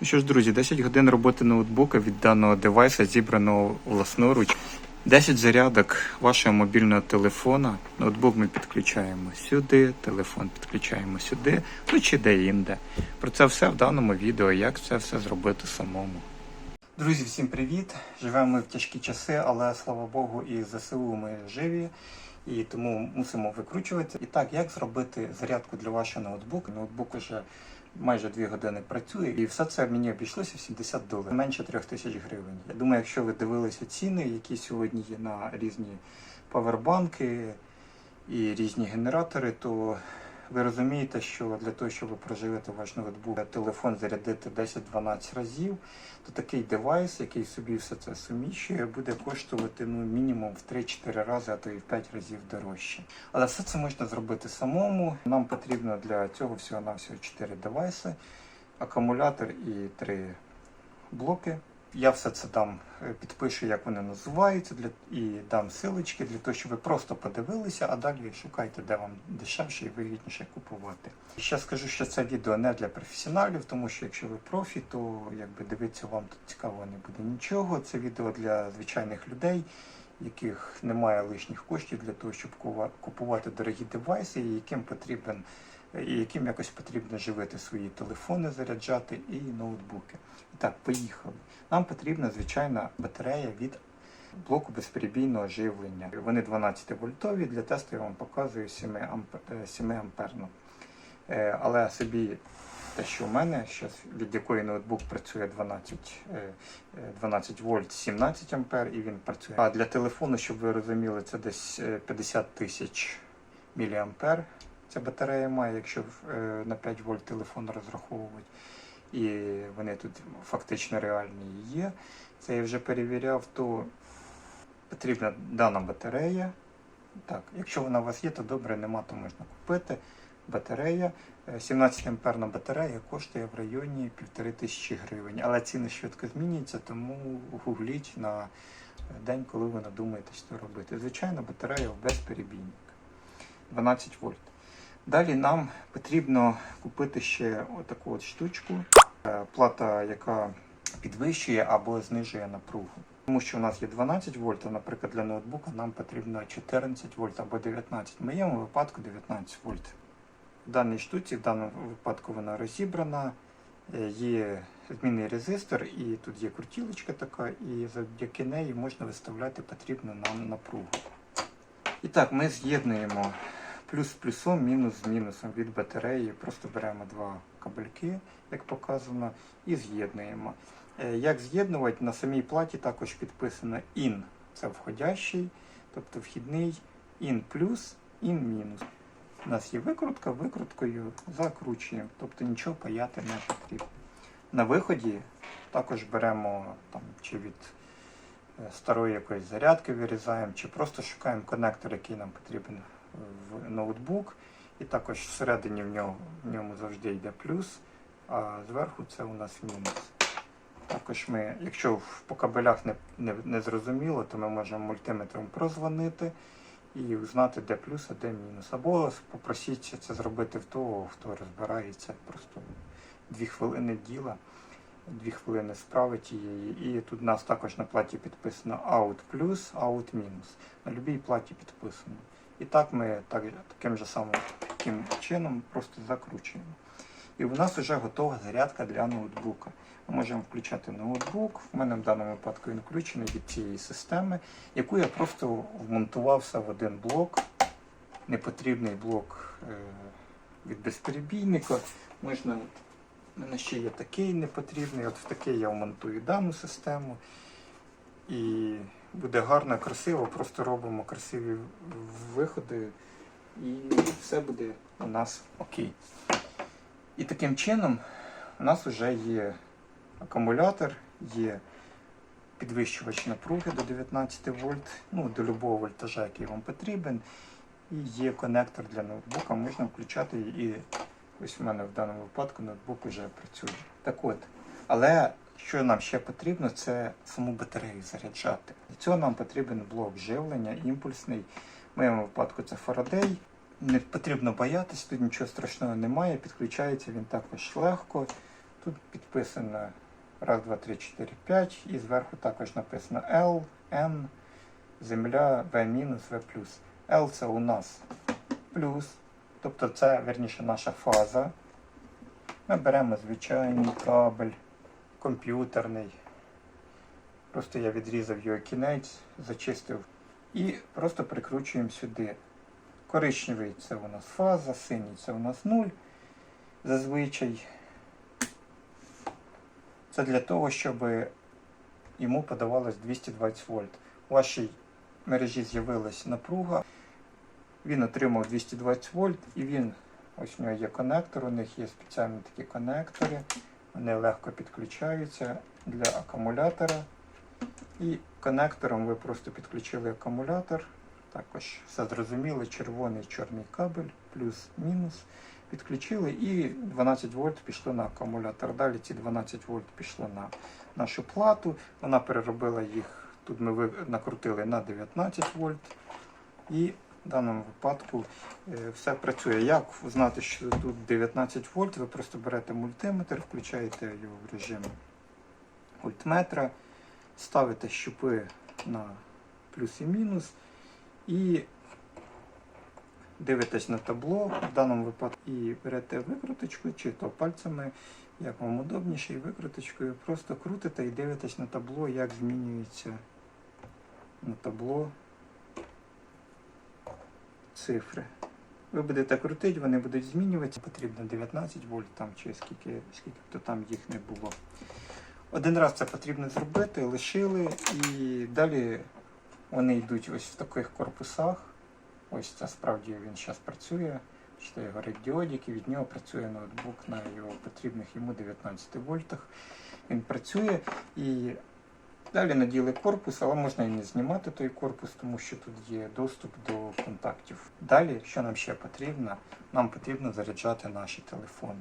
Ну що ж, друзі, 10 годин роботи ноутбука від даного девайса зібраного власноруч. 10 зарядок вашого мобільного телефона. Ноутбук ми підключаємо сюди, телефон підключаємо сюди, ну чи де-інде. Про це все в даному відео, як це все зробити самому. Друзі, всім привіт! Живемо ми в тяжкі часи, але слава Богу, і ЗСУ ми живі. І тому мусимо викручуватися. І так, як зробити зарядку для вашого ноутбука? Ноутбук уже майже 2 години працює, і все це мені обійшлося в 70 доларів, менше 3 тисяч гривень. Я думаю, якщо ви дивилися ціни, які сьогодні є на різні павербанки і різні генератори, то ви розумієте, що для того, щоб проживити ваш ноутбук, телефон зарядити 10-12 разів, то такий девайс, який собі все це суміщує, буде коштувати ну, мінімум в 3-4 рази, а то і в 5 разів дорожче. Але все це можна зробити самому. Нам потрібно для цього всього-навсього 4 девайси, акумулятор і 3 блоки. Я все це дам, е, підпишу, як вони називаються, для, і дам силочки для того, щоб ви просто подивилися, а далі шукайте, де вам дешевше і вигідніше купувати. І ще скажу, що це відео не для професіоналів, тому що якщо ви профі, то якби дивитися вам тут цікаво не буде нічого. Це відео для звичайних людей, яких немає лишніх коштів для того, щоб купувати дорогі девайси, і яким потрібен яким якось потрібно живити свої телефони, заряджати і ноутбуки. І так, поїхали. Нам потрібна звичайна батарея від блоку безперебійного живлення. Вони 12 вольтові. Для тесту я вам показую 7 ампер, 7 амперну. Е, Але собі те, що в мене, від якої ноутбук працює 12, е, е, 12 вольт 17 ампер і він працює. А для телефону, щоб ви розуміли, це десь е, 50 тисяч міліампер. Ця батарея має, якщо е, на 5 вольт телефон розраховувати. І вони тут фактично реальні є. Це я вже перевіряв, то потрібна дана батарея. Так, якщо вона у вас є, то добре, нема, то можна купити. Батарея. Е, 17 амперна батарея коштує в районі 1500 гривень. Але ціни швидко змінюються, тому гугліть на день, коли ви надумаєте, що робити. Звичайно, батарея безперебійник. 12 вольт. Далі нам потрібно купити ще отаку от штучку, е, плата, яка підвищує або знижує напругу. Тому що у нас є 12 вольт, а, наприклад, для ноутбука нам потрібно 14 вольт або 19. В моєму випадку 19 вольт. В даній штуці, в даному випадку вона розібрана, е, є змінний резистор, і тут є крутілочка така, і завдяки неї можна виставляти потрібну нам напругу. І так, ми з'єднуємо плюс з плюсом, мінус з мінусом від батареї. Просто беремо два кабельки, як показано, і з'єднуємо. Е, Як з'єднувати, на самій платі також підписано IN. Це входящий, тобто вхідний IN плюс, IN мінус. У нас є викрутка, викруткою закручуємо, тобто нічого паяти не потрібно. На виході також беремо там, чи від е, старої якоїсь зарядки вирізаємо, чи просто шукаємо коннектор, який нам потрібен в ноутбук. І також всередині в нього, в ньому завжди йде плюс, а зверху це у нас мінус. Також ми, якщо по кабелях не, не, не зрозуміло, то ми можемо мультиметром прозвонити і узнати, де плюс, а де мінус. Або попросіть це зробити в того, хто розбирається. Просто дві хвилини діла, дві хвилини справить її. І тут у нас також на платі підписано out плюс, out мінус. На будь-якій платі підписано. І так ми так, таким же самим таким чином просто закручуємо. І у нас вже готова зарядка для ноутбука. Ми можемо включати ноутбук. В мене в даному випадку він включений від цієї системи, яку я просто вмонтувався в один блок. Непотрібний блок е, від безперебійника. Можна, в мене ще є такий непотрібний. От в такий я вмонтую дану систему. І буде гарно, красиво, просто робимо красиві виходи, і все буде у нас окей. І таким чином у нас вже є акумулятор, є підвищувач напруги до 19 вольт, ну, до любого вольтажа, який вам потрібен. І є конектор для ноутбука, можна включати і ось у мене в даному випадку ноутбук вже працює. Так от, але що нам ще потрібно, це саму батарею заряджати. Для цього нам потрібен блок живлення, імпульсний. В моєму випадку це Faraday. Не потрібно боятись, тут нічого страшного немає. Підключається він також легко. Тут підписано раз, два, три, чотири, п'ять, і зверху також написано L, N, земля, V V. L це у нас плюс, тобто це верніше наша фаза. Ми беремо звичайний кабель, комп'ютерний. Просто я відрізав його кінець, зачистив і просто прикручуємо сюди. Коричневий це у нас фаза, синій це у нас нуль. Зазвичай це для того, щоб йому подавалось 220 вольт. У вашій мережі з'явилась напруга, він отримав 220 вольт і він, ось у нього є конектор, у них є спеціальні такі конектори, вони легко підключаються для акумулятора. І конектором ви просто підключили акумулятор. Також все зрозуміло, червоний чорний кабель, плюс-мінус. Підключили і 12 вольт пішло на акумулятор. Далі ці 12 вольт пішло на нашу плату. Вона переробила їх. Тут ми накрутили на 19 вольт. І в даному випадку е, все працює. Як знати, що тут 19 вольт? Ви просто берете мультиметр, включаєте його в режим вольтметра, ставите щупи на плюс і мінус і дивитесь на табло в даному випадку і берете викруточку, чи то пальцями, як вам удобніше, і викруточкою просто крутите і дивитесь на табло, як змінюється на табло цифри. Ви будете крутити, вони будуть змінюватися. Потрібно 19 вольт там, чи скільки, скільки то там їх не було. Один раз це потрібно зробити, лишили, і далі вони йдуть ось в таких корпусах. Ось це справді він зараз працює. Бачите, горить діодик, і від нього працює ноутбук на його потрібних йому 19 вольтах. Він працює і далі наділи корпус, але можна і не знімати той корпус, тому що тут є доступ до контактів. Далі, що нам ще потрібно, нам потрібно заряджати наші телефони.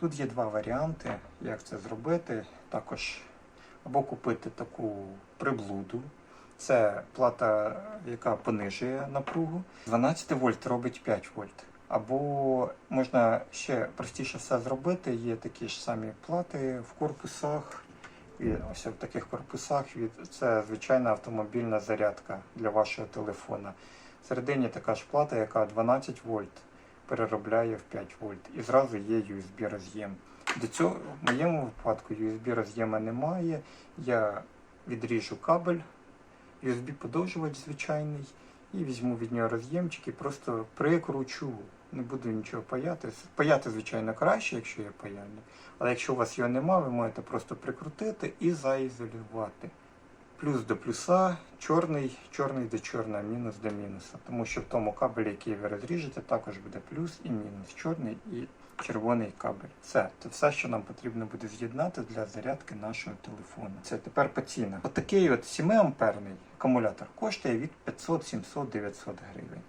Тут є два варіанти, як це зробити. Також або купити таку приблуду. Це плата, яка понижує напругу. 12 вольт робить 5 вольт. Або можна ще простіше все зробити. Є такі ж самі плати в корпусах. І ось в таких корпусах від це звичайна автомобільна зарядка для вашого телефона. Всередині така ж плата, яка 12 вольт переробляє в 5 вольт. І зразу є USB роз'єм. До цього в моєму випадку USB роз'єма немає. Я відріжу кабель, USB подовжувач звичайний, і візьму від нього роз'ємчик і просто прикручу. Не буду нічого паяти. Паяти, звичайно, краще, якщо є паяльник. Але якщо у вас його немає, ви можете просто прикрутити і заізолювати. Плюс до плюса, чорний, чорний до чорного, мінус до мінуса. Тому що в тому кабелі, який ви розріжете, також буде плюс і мінус. Чорний і червоний кабель. Все, це все, що нам потрібно буде з'єднати для зарядки нашого телефону. Це тепер по цінах. Отакий от 7 амперний акумулятор коштує від 500, 700, 900 гривень.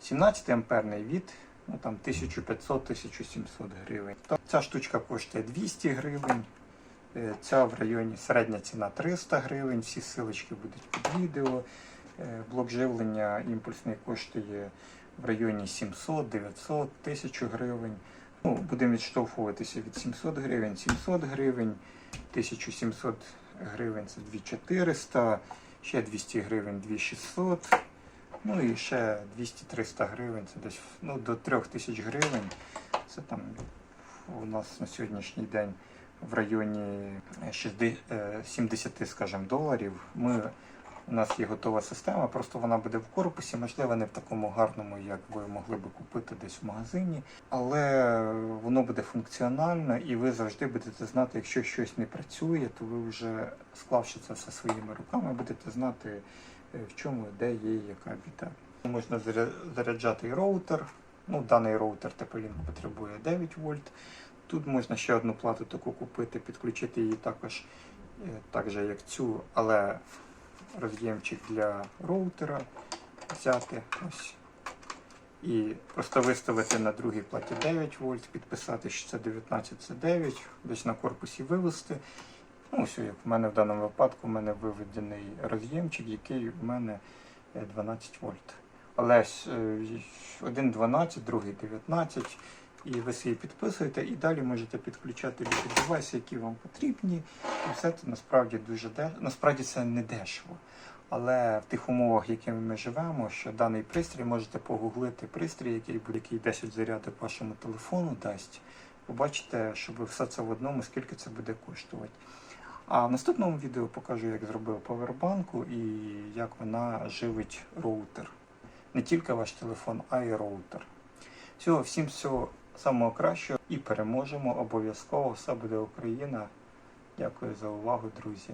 17 амперний від ну, там, 1500-1700 гривень. Ця штучка коштує 200 гривень. Е, Ця в районі середня ціна 300 гривень. Всі силочки будуть під відео. Е, Блок живлення імпульсний коштує в районі 700, 900, 1000 гривень. Ну, будемо відштовхуватися від 700 гривень, 700 гривень, 1700 гривень це 2400, ще 200 гривень 2600, ну і ще 200-300 гривень, це десь ну, до 3000 гривень. Це там у нас на сьогоднішній день в районі 60, е, 70, скажімо, доларів. Ми, у нас є готова система, просто вона буде в корпусі, можливо, не в такому гарному, як ви могли би купити десь в магазині, але воно буде функціонально і ви завжди будете знати, якщо щось не працює, то ви вже склавши це все своїми руками, будете знати, е, в чому, де є яка біда. Можна заряджати роутер. Ну, даний роутер TP-Link потребує 9 вольт. Тут можна ще одну плату таку купити, підключити її також, е, так же як цю, але роз'ємчик для роутера взяти. Ось. І просто виставити на другій платі 9 вольт, підписати, що це 19, це 9, десь на корпусі вивести. Ну, ось як в мене в даному випадку в мене виведений роз'ємчик, який в мене е, 12 вольт. Але е, один 12, другий 19. І ви собі підписуєте, і далі можете підключати любі девайси, які вам потрібні. І все це насправді дуже дешево. Насправді це не дешево. Але в тих умовах, якими ми живемо, що даний пристрій можете погуглити пристрій, який буде який 10 зарядок вашому телефону дасть. Побачите, щоб все це в одному, скільки це буде коштувати. А в наступному відео покажу, як зробив павербанку і як вона живить роутер. Не тільки ваш телефон, а й роутер. Всього, всім всього самого кращого і переможемо обов'язково. Все буде Україна. Дякую за увагу, друзі.